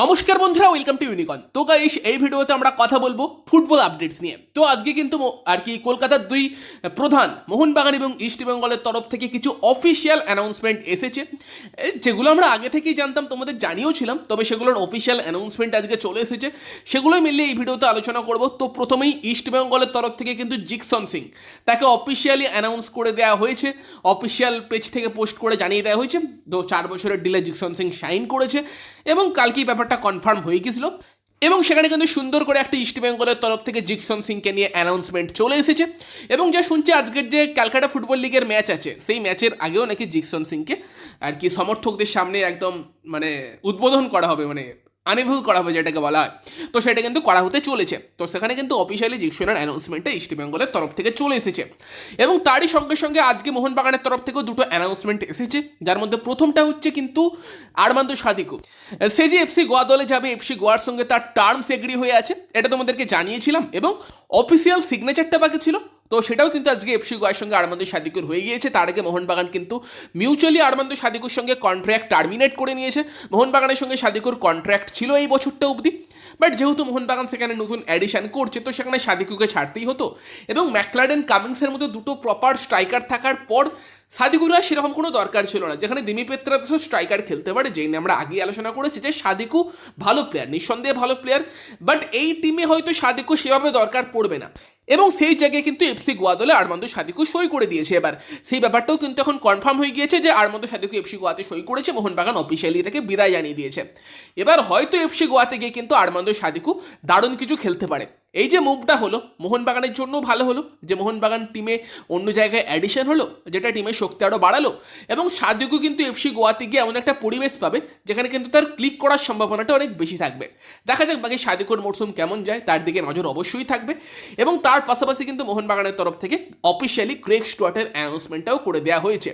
নমস্কার বন্ধুরা welcome to ইউনিকন তো গাইস এই ভিডিওতে আমরা কথা বলব ফুটবল আপডেটস নিয়ে। তো আজকে কিন্তু আর কি কলকাতার দুই প্রধান, মোহনবাগান এবং ইস্ট বেঙ্গলের তরফ থেকে কিছু অফিসিয়াল অ্যানাউন্সমেন্ট এসেছে। যেগুলো আমরা আগে থেকেই জানতাম, তোমাদের জানিয়েও ছিলাম, তবে সেগুলোর অফিসিয়াল অ্যানাউন্সমেন্ট আজকে চলে এসেছে। সেগুলোই মিলিয়ে এই ভিডিওতে আলোচনা করব। তো প্রথমেই ইস্ট বেঙ্গলের তরফ থেকে কিন্তু জিকসন সিং তাকে অফিসিয়ালি অ্যানাউন্স করে দেওয়া হয়েছে। অফিসিয়াল পেজ থেকে পোস্ট করে জানিয়ে দেওয়া হয়েছে। তো চার বছরের ডিলে জিকসন সিং সাইন করেছে। এবং কালকেই ব্যাপারটা কনফার্ম হয়ে গেছিল। এবং সেখানে কিন্তু সুন্দর করে একটা ইস্ট বেঙ্গলের তরফ থেকে জিকসন সিংকে নিয়ে অ্যানাউন্সমেন্ট চলে এসেছে। এবং যা শুনছি আজকের যে ক্যালকাটা ফুটবল লিগের ম্যাচ আছে, সেই ম্যাচের আগেও নাকি জিকসন সিংকে আর কি সমর্থকদের সামনে একদম মানে উদ্বোধন করা হবে মানে আনিভুল করা হবে যেটাকে বলা হয়। তো সেটা কিন্তু করা হতে চলেছে। তো সেখানে কিন্তু অফিসিয়ালি জিকসনের অ্যানাউন্সমেন্টটা ইস্ট বেঙ্গলের তরফ থেকে চলে এসেছে। এবং তারই সঙ্গে সঙ্গে আজকে মোহনবাগানের তরফ থেকেও দুটো অ্যানাউন্সমেন্ট এসেছে। যার মধ্যে প্রথমটা হচ্ছে কিন্তু আরমান্দ সাদিকু। সে যে এফসি গোয়া দলে যাবে এফসি গোয়ার সঙ্গে তার টার্মস এগ্রি হয়ে আছে, এটা তোমাদেরকে জানিয়েছিলাম। এবং অফিসিয়াল সিগনেচারটা বাকি ছিল। তো সেটাও কিন্তু আজকে এফসি গোয়ার সঙ্গে আরমান্দ সাদিকুর হয়ে গিয়েছে। তার আগে মোহনবাগান কিন্তু মিউচুয়ালি আরমান্দ সাদিকুর সঙ্গে কন্ট্রাক্ট টার্মিনেট করে নিয়েছে। মোহনবাগানের সঙ্গে সাদিকুর কন্ট্রাক্ট ছিল এই বছরটা অবধি। বাট যেহেতু মোহনবাগান সেখানে নতুন অ্যাডিশন করছে, তো সেখানে সাদিকুকে ছাড়তেই হতো। এবং ম্যাকলারেন কামিংসের মতো দুটো প্রপার স্ট্রাইকার থাকার পর সাদিকুর আর সেরকম কোনো দরকার ছিল না। যেখানে দিমি পেত্রা তো স্ট্রাইকার খেলতে পারে, যেই নিয়ে আমরা আগে আলোচনা করেছি যে সাদিকু ভালো প্লেয়ার নিঃসন্দেহে ভালো প্লেয়ার বাট এই টিমে হয়তো সাদিকু সেভাবে দরকার পড়বে না। এবং সেই জায়গায় কিন্তু এফসি গোয়া দলে আরমান্দ সাদিকু সই করে দিয়েছে এবার। সেই ব্যাপারটাও কিন্তু এখন কনফার্ম হয়ে গিয়েছে যে আরমান্দ সাদিকু এফসি গোয়াতে সই করেছে, মোহনবাগান অফিসিয়ালি তাকে বিদায় জানিয়ে দিয়েছে। এবার হয়তো এফসি গোয়াতে গিয়ে কিন্তু আরমান্দ সাদিকু দারুণ কিছু খেলতে পারে। এই যে মুভটা হলো, মোহনবাগানের জন্য ভালো হলো, যে মোহনবাগান টিমে অন্য জায়গায় অ্যাডিশন হলো, যেটা টিমের শক্তি আরও বাড়ালো, এবং সাদিকু কিন্তু এফসি গোয়াতে গিয়ে এমন একটা পরিবেশ পাবে, যেখানে কিন্তু তার ক্লিক করার সম্ভাবনাটা অনেক বেশি থাকবে। দেখা যাক বাকি সাদিকুর মরশুম কেমন যায়, তার দিকে নজর অবশ্যই থাকবে, এবং তার পাশাপাশি কিন্তু মোহনবাগানের তরফ থেকে অফিসিয়ালি গ্রেক স্টুয়ার্টের অ্যানাউন্সমেন্টটাও করে দেওয়া হয়েছে।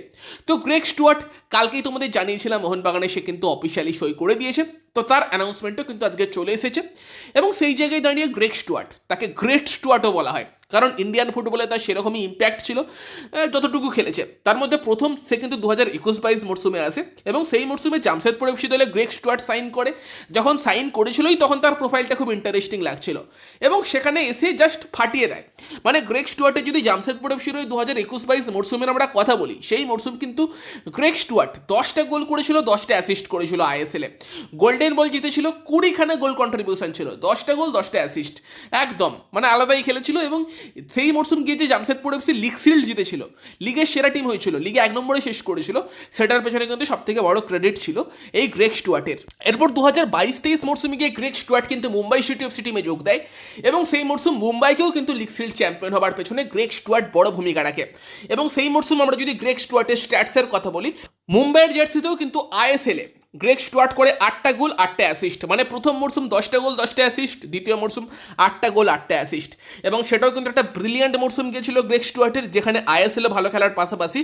তো গ্রেক স্টুয়ার্ট কালকেই তোমাদের জানিয়েছিলাম, মোহনবাগানে সে কিন্তু অফিসিয়ালি সই করে দিয়েছে তো তার অ্যানাউন্সমেন্টও কিন্তু আজকে চলে এসেছে। এবং সেই জায়গায় দাঁড়িয়ে গ্রেট স্টুয়ার্ট তাকে গ্রেট স্টুয়ার্টও বলা হয়। কারণ ইন্ডিয়ান ফুটবলে তার সেরকমই ইম্প্যাক্ট ছিল যতটুকু খেলেছে। তার মধ্যে প্রথম সে কিন্তু দু হাজার একুশ বাইশ মরসুমে আসে এবং সেই মরসুমে জামশেদপুর এফসি দলে গ্রেক স্টুয়ার্ট সাইন করে। যখন সাইন করেছিলই তখন তার প্রোফাইলটা খুব ইন্টারেস্টিং লাগছিল এবং সেখানে এসে জাস্ট ফাটিয়ে দেয়। মানে গ্রেক স্টুয়ার্টে যদি জামশেদপুর ওই দু হাজার একুশ বাইশ মরসুমের আমরা কথা বলি, সেই মরসুম কিন্তু গ্রেক স্টুয়ার্ট দশটা গোল করেছিল, দশটা অ্যাসিস্ট করেছিল আইএসএলে গোল্ডেন বল জিতেছিল, কুড়িখানা গোল কন্ট্রিবিউশন ছিল, দশটা গোল, দশটা অ্যাসিস্ট একদম মানে আলাদাই খেলেছিল এবং সেই মরসুম গিয়ে যে জামশেদপুর এফসি লিগ সিল্ড জিতেছিল লিগের সেরা টিম হয়েছিল লিগে এক নম্বরে শেষ করেছিল, সেটার পেছনে কিন্তু সবথেকে বড় ক্রেডিট ছিল এই গ্রেক স্টুয়ার্টের এরপর দু হাজার বাইশ তেইশ মরসুমে গিয়ে গ্রেক স্টুয়ার্ট কিন্তু মুম্বাই সিটি এফসি টিমে যোগ দেয় এবং সেই মরসুম মুম্বাইকেও কিন্তু লিগ সিল্ড চ্যাম্পিয়ন হবার পেছনে গ্রেক স্টুয়ার্ট বড় ভূমিকা রাখে। এবং সেই মরসুম আমরা যদি গ্রেক স্টুয়ার্টের স্ট্যাটসের কথা বলি, মুম্বাইয়ের জার্সিতেও কিন্তু আইএসএলে গ্রেক স্টুয়ার্ট করে আটটা গোল, আটটা অ্যাসিস্ট মানে প্রথম মরসুম দশটা গোল, দশটা অ্যাসিস্ট দ্বিতীয় মরসুম আটটা গোল, আটটা অ্যাসিস্ট এবং সেটাও কিন্তু একটা ব্রিলিয়ান্ট মরসুম গিয়েছিল গ্রেক স্টুয়ার্টের, যেখানে আইএসএলও ভালো খেলার পাশাপাশি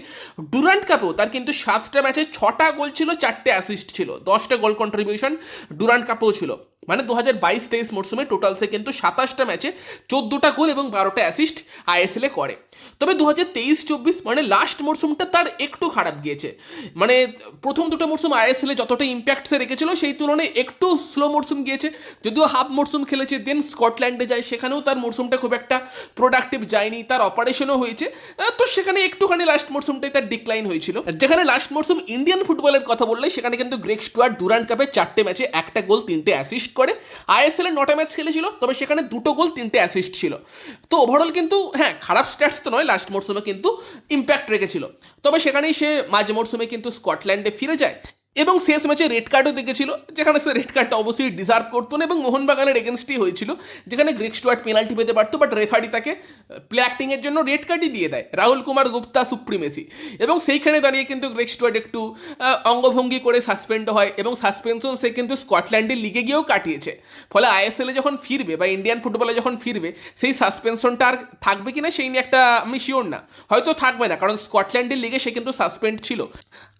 ডুরান্ট কাপেও তার কিন্তু সাতটা ম্যাচে ছটা গোল ছিল, চারটে অ্যাসিস্ট ছিল। দশটা গোল কন্ট্রিবিউশন ডুরান্ট কাপেও ছিল। মানে দু হাজার বাইশ তেইশ মরসুমে টোটালসে কিন্তু সাতাশটা ম্যাচে চোদ্দোটা গোল এবং বারোটা অ্যাসিস্ট আইএসএলে করে। তবে দু হাজার তেইশ চব্বিশ মানে লাস্ট মরসুমটা তার একটু খারাপ গিয়েছে। মানে প্রথম দুটো মরসুম আইএসএলে যতটা ইম্প্যাক্ট সে রেখেছিল, সেই তুলনায় একটু স্লো মরসুম গিয়েছে। যদিও হাফ মরসুম খেলেছে দেন স্কটল্যান্ডে যায়, সেখানেও তার মরসুমটা খুব একটা প্রোডাক্টিভ যায়নি, তার অপারেশনও হয়েছে। তো সেখানে একটুখানি লাস্ট মরসুমটাই তার ডিক্লাইন হয়েছিল। যেখানে লাস্ট মরসুম ইন্ডিয়ান ফুটবলের কথা বললে, সেখানে কিন্তু গ্রেক স্টুয়ার্ট ডুরান্ট কাপে চারটে ম্যাচে একটা গোল, তিনটে অ্যাসিস্ট করে। আইএসএল এর নটা ম্যাচ খেলেছিল, তবে সেখানে দুটো গোল, তিনটে অ্যাসিস্ট ছিল। তো ওভারঅল কিন্তু হ্যাঁ খারাপ স্ট্যাটস তো নয় লাস্ট মরসুমে কিন্তু ইম্প্যাক্ট রেখেছিল। তবে সেখানেই সে মাঝে মরসুমে কিন্তু স্কটল্যান্ডে ফিরে যায়। এবং শেষ ম্যাচে রেড কার্ডও দেখেছিল, যেখানে সে রেড কার্ডটা অবশ্যই ডিজার্ভ করতো না এবং মোহনবাগানের এগেনস্টই হয়েছিল, যেখানে গ্রেক স্টুয়ার্ট পেনাল্টি পেতে পারতো বাট রেফারি তাকে প্লে অ্যাক্টিংয়ের জন্য রেড কার্ডই দিয়ে দেয়, রাহুল কুমার গুপ্তা সুপ্রিমেসি এবং সেইখানে দাঁড়িয়ে কিন্তু গ্রেক স্টুয়ার্ট একটু অঙ্গভঙ্গি করে সাসপেন্ড হয় এবং সাসপেনশন সে কিন্তু স্কটল্যান্ডের লিগে গিয়েও কাটিয়েছে। ফলে আইএসএলে যখন ফিরবে বা ইন্ডিয়ান ফুটবলে যখন ফিরবে, সেই সাসপেনশনটা আর থাকবে কিনা সেই নিয়ে একটা আমি শিওর না। হয়তো থাকবে না, কারণ স্কটল্যান্ডের লিগে সে কিন্তু সাসপেন্ড ছিল।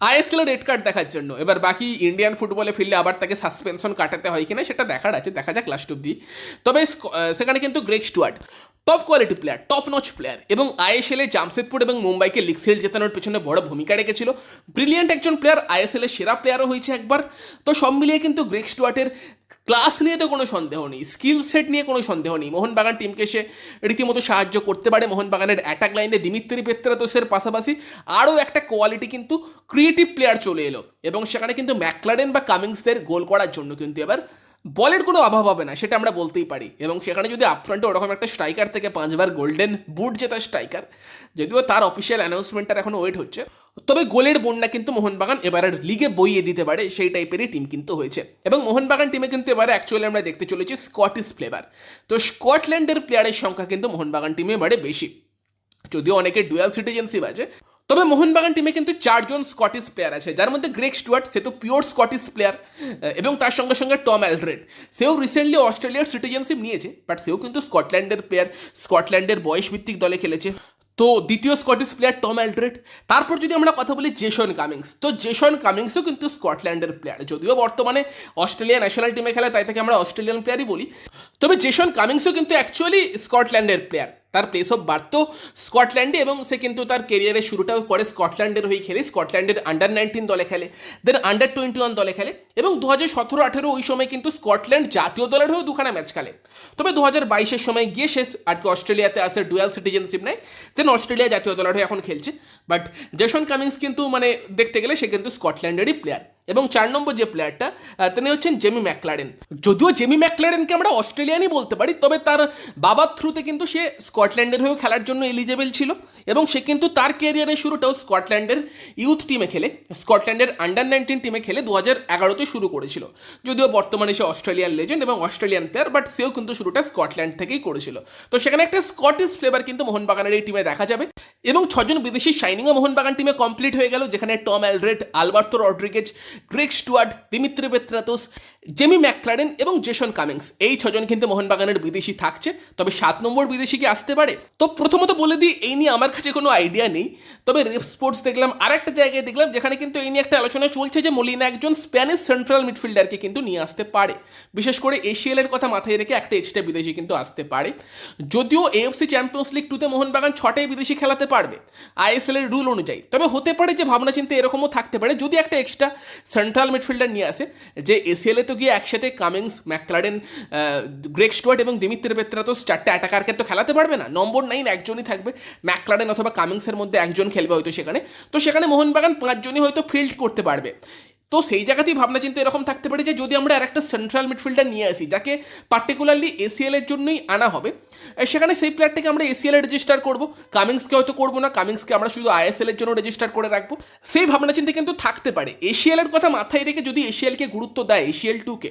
আইএসএল রেড কার্ড দেখার জন্য এবার বাকি ইন্ডিয়ান ফুটবলে ফিরলে আবার তাকে সাসপেনশন কাটাতে হয় কিনা সেটা দেখার আছে, দেখা যাক লাস্ট অব্দি তবে সেখানে কিন্তু Greg Stewart top quality player top notch player এবং আইএসএলে জামশেদপুর এবং মুম্বাইকে লিগ জেতানোর পেছনে বড় ভূমিকা রেখেছিল। ব্রিলিয়ান্ট একজন প্লেয়ার আইএসএলের সেরা প্লেয়ারও হয়েছে একবার। তো সব মিলিয়ে কিন্তু গ্রেক স্টুয়ার্টের ক্লাস নিয়ে তো কোনো সন্দেহ নেই স্কিল সেট নিয়ে কোনো সন্দেহ নেই। মোহনবাগান টিমকে সে রীতিমতো সাহায্য করতে পারে। মোহনবাগানের অ্যাটাক লাইনে দিমিত্রি পেত্রাতোসের পাশাপাশি আরও একটা কোয়ালিটি কিন্তু ক্রিয়েটিভ প্লেয়ার চলে এলো। এবং সেখানে কিন্তু ম্যাকলারেন বা কামিংসদের গোল করার জন্য কিন্তু এবার বলের কোনো অভাব হবে না, সেটা আমরা বলতেই পারি। এবং সেখানে যদি আপফ্রন্টে ওরকম একটা স্ট্রাইকার থেকে পাঁচবার গোল্ডেন বুট জেতা স্ট্রাইকার যদিও তার অফিসিয়াল অ্যানাউন্সমেন্টটার এখনও ওয়েট হচ্ছে, তবে গোলের বন্যা কিন্তু মোহনবাগান এবারের লিগে বইয়ে দিতে পারে, সেই টাইপেরই টিম কিন্তু হয়েছে। এবং মোহনবাগান টিমে কিন্তু এবারে অ্যাকচুয়ালি আমরা দেখতে চলেছি স্কটিশ ফ্লেভার তো স্কটল্যান্ডের প্লেয়ারের সংখ্যা কিন্তু মোহনবাগান টিমে এবারে বেশি। যদিও অনেকে ডুয়াল সিটিজেনশিপ আছে তবে মোহনবাগান টিমে কিন্তু চারজন স্কটিশ প্লেয়ার আছে। যার মধ্যে গ্রেক স্টুয়ার্ট সে তো পিওর স্কটিশ প্লেয়ার এবং তার সঙ্গে সঙ্গে টম অ্যালড্রেড সেও রিসেন্টলি অস্ট্রেলিয়ার সিটিজেনশিপ নিয়েছে বাট সেও কিন্তু স্কটল্যান্ডের প্লেয়ার স্কটল্যান্ডের বয়স ভিত্তিক দলে খেলেছে। তো দ্বিতীয় স্কটিশ প্লেয়ার টম অ্যালড্রেড তারপর যদি আমরা কথা বলি জেসন কামিংস তো জেসন কামিংসও কিন্তু স্কটল্যান্ডের প্লেয়ার যদিও বর্তমানে অস্ট্রেলিয়া ন্যাশনাল টিমে খেলে, তাই তাকে আমরা অস্ট্রেলিয়ান প্লেয়ারই বলি। তবে জেসন কামিংসও কিন্তু অ্যাকচুয়ালি স্কটল্যান্ডের প্লেয়ার তার প্লেস অফ বার্থ তো স্কটল্যান্ডে এবং সে কিন্তু তার কেরিয়ারের শুরুটাও করে স্কটল্যান্ডের হয়ে খেলে। স্কটল্যান্ডের আন্ডার নাইনটিন দলে খেলে। দেন আন্ডার টোয়েন্টি ওয়ান দলে খেলে। এবং দু হাজার সতেরো আঠেরো ওই সময় কিন্তু স্কটল্যান্ড জাতীয় দলের হয়েও দুখানা ম্যাচ খেলে। তবে দু হাজার বাইশের সময় গিয়ে সে আর কি অস্ট্রেলিয়াতে আসে ডুয়াল সিটিজেনশিপ নেয়। দেন অস্ট্রেলিয়া জাতীয় দলের হয়ে এখন খেলছে। বাট জেসন কামিংস কিন্তু মানে দেখতে গেলে সে কিন্তু স্কটল্যান্ডেরই প্লেয়ার এবং চার নম্বর যে প্লেয়ারটা তিনি হচ্ছেন জেমি ম্যাকলারেন। যদিও জেমি ম্যাকলারেনকে আমরা অস্ট্রেলিয়ানই বলতে পারি, তবে তার বাবার থ্রুতে কিন্তু সে স্কটল্যান্ডের হয়েও খেলার জন্য এলিজেবল ছিল এবং সে কিন্তু তার ক্যারিয়ারের শুরুটাও স্কটল্যান্ডের ইউথ টিমে খেলে, স্কটল্যান্ডের আন্ডার নাইনটিন টিমে খেলে দু হাজার এগারোতে শুরু করেছিল। যদিও বর্তমানে সে অস্ট্রেলিয়ান লেজেন্ড এবং অস্ট্রেলিয়ান প্লেয়ার বাট সেও কিন্তু শুরুটা স্কটল্যান্ড থেকেই করেছিল। তো সেখানে একটা স্কটিশ ফ্লেভার কিন্তু মোহনবাগানের এই টিমে দেখা যাবে এবং ছজন বিদেশি শাইনিংও মোহনবাগান টিমে কমপ্লিট হয়ে গেল, যেখানে Tom Aldred Alberto Rodriguez Greg Stewart Dimitri Petratos Jamie McLaren এবং জেসন কামিংস এই ছজন কিন্তু মোহনবাগানের বিদেশি থাকছে, তবে সাত নম্বর বিদেশি কি আসতে পারে? তো প্রথমত বলে দিই, এই নিয়ে আমার কাছে কোনো আইডিয়া নেই। তবে রেফ স্পোর্টস দেখলাম আর একটা জায়গায় দেখলাম, যেখানে কিন্তু এই নিয়ে একটা আলোচনা চলছে যে মলিনা একজন স্প্যানিশ সেন্ট্রাল মিডফিল্ডারকে কিন্তু নিয়ে আসতে পারে। বিশেষ করে এশিয়ালের কথা মাথায় রেখে একটা এক্সট্রা বিদেশি কিন্তু আসতে পারে। যদিও এএফসি চ্যাম্পিয়ন্স লিগ টুতে মোহনবাগান ছটাই বিদেশি খেলাতে পারবে আইএসএল এর রুল অনুযায়ী। তবে হতে পারে যে ভাবনা চিন্তা এরকমও থাকতে পারে, যদি একটা এক্সট্রা সেন্ট্রাল মিডফিল্ডার নিয়ে আসে, যে এসিএলে তো গিয়ে একসাথে কামিংস, ম্যাকলারেন গ্রেক স্টুয়ার্ট এবং দিমিত্রি পেত্রাতোস চারটে অ্যাটাকারকে তো খেলাতে পারবে না। নম্বর নাইন একজনই থাকবে। ম্যাকলারেন অথবা কামিংসের মধ্যে একজন খেলবে হয়তো সেখানে। তো সেখানে মোহনবাগান পাঁচজনই হয়তো ফিল্ড করতে পারবে। তো সেই জায়গাতেই ভাবনা চিন্তা এরকম থাকতে পারে যে যদি আমরা আর একটা সেন্ট্রাল মিডফিল্ডার নিয়ে আসি, যাকে পার্টিকুলারলি এসিএল এর জন্যই আনা হবে সেখানে সেই প্লেয়ারটাকে আমরা এসিএল এ রেজিস্টার করব। কামিংসকে হয়তো করব না কামিংসকে আমরা শুধু আইএসএল এর জন্য রেজিস্টার করে রাখব। সেই ভাবনা চিন্তা কিন্তু থাকতে পারে। এশিয়াল এর কথা মাথায় রেখে যদি এশিয়ালকে গুরুত্ব দেয় এশিয়াল টুকে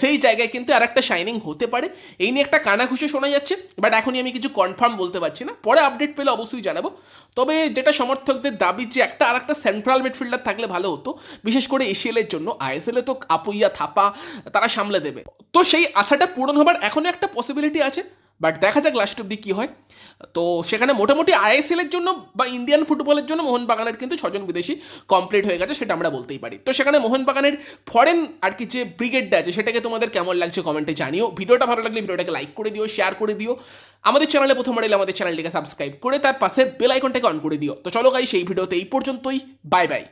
সেই জায়গায় কিন্তু আর একটা শাইনিং হতে পারে। এই নিয়ে একটা কানাঘুষে শোনা যাচ্ছে বাট এখনই আমি কিছু কনফার্ম বলতে পারছি না। পরে আপডেট পেলে অবশ্যই জানাব। তবে যেটা সমর্থকদের দাবি যে একটা আর একটা সেন্ট্রাল মিডফিল্ডার থাকলে ভালো হতো, বিশেষ করে এশিয়াল এর জন্য আইএসএল তো আপুইয়া, থাপা তারা সামলে দেবে। তো সেই আশাটা পূরণ হবার এখনও একটা পসিবিলিটি আছে বাট দেখা যাক লাস্ট অব্দি কী হয়। তো সেখানে মোটামুটি আইএসএল এর জন্য বা ইন্ডিয়ান ফুটবলের জন্য মোহনবাগানের কিন্তু ছজন বিদেশি কমপ্লিট হয়ে গেছে, সেটা আমরা বলতেই পারি। তো সেখানে মোহনবাগানের ফরেন আর কি যে ব্রিগেডটা আছে, সেটাকে তোমাদের কেমন লাগছে কমেন্টে জানিও। ভিডিওটা ভালো লাগলে ভিডিওটাকে লাইক করে দিও শেয়ার করে দিও। আমাদের চ্যানেলে প্রথমবার এলে আমাদের চ্যানেলটিকে সাবস্ক্রাইব করে তার পাশের বেল আইকনটাকে অন করে দিও। তো চলো গাই সেই ভিডিওতে এই পর্যন্তই। Bye bye